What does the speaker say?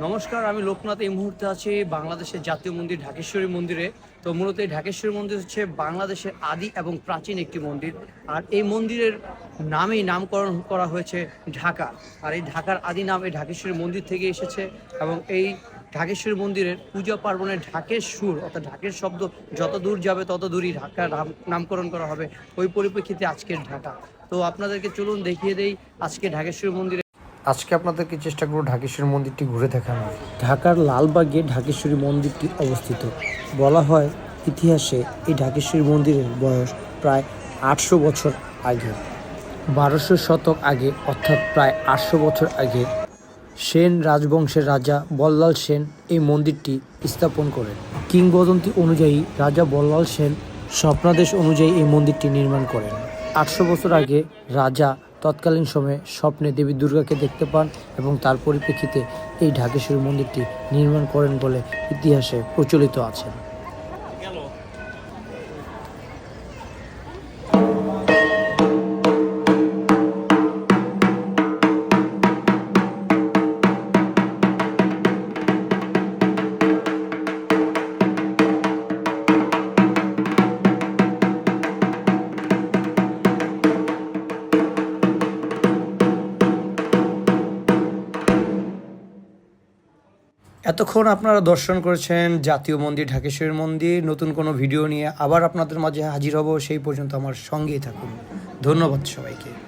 নমস্কার, আমি লোকনাথ। এই মুহূর্তে আছি বাংলাদেশের জাতীয় মন্দির, ঢাকেশ্বরী মন্দিরে। তো মূলত এই ঢাকেশ্বরী মন্দির হচ্ছে বাংলাদেশের আদি এবং প্রাচীন একটি মন্দির। আর এই মন্দিরের নামেই নামকরণ করা হয়েছে ঢাকা। আর এই ঢাকার আদি নাম এই ঢাকেশ্বরী মন্দির থেকে এসেছে এবং এই ঢাকেশ্বরী মন্দিরের পূজা পার্বণে ঢাকের সুর, অর্থাৎ ঢাকের শব্দ যত দূর যাবে তত দূরই ঢাকার নাম- নামকরণ করা হবে। ওই পরিপ্রেক্ষিতে আজকের ঢাকা। তো আপনাদেরকে চলুন দেখিয়ে দেই আজকে ঢাকেশ্বরী মন্দিরে আজকে আপনাদেরকে চেষ্টা করব ঢাকেশ্বরী মন্দিরটি ঘুরে দেখানো ঢাকার লালবাগে ঢাকেশ্বরী মন্দিরটি অবস্থিত। বলা হয় ইতিহাসে এই ঢাকেশ্বরী মন্দিরের বয়স প্রায় আটশো বছর আগে। বারোশো শতক আগে, অর্থাৎ প্রায় আটশো বছর আগে, সেন রাজবংশের রাজা বল্লাল সেন এই মন্দিরটি স্থাপন করেন। কিংবদন্তি অনুযায়ী রাজা বল্লাল সেন স্বপ্নাদেশ অনুযায়ী এই মন্দিরটি নির্মাণ করেন। আটশো বছর আগে রাজা তৎকালীন সময়ে স্বপ্নে দেবী দুর্গাকে দেখতে পান এবং তার পরিপ্রেক্ষিতে এই ঢাকেশ্বরী মন্দিরটি নির্মাণ করেন বলে ইতিহাসে প্রচলিত আছে। এতক্ষণ আপনারা দর্শন করেছেন জাতীয় মন্দির ঢাকেশ্বরী মন্দির। নতুন কোনো ভিডিও নিয়ে আবার আপনাদের মাঝে হাজির হব। সেই পর্যন্ত আমার সঙ্গেই থাকুন। ধন্যবাদ সবাইকে।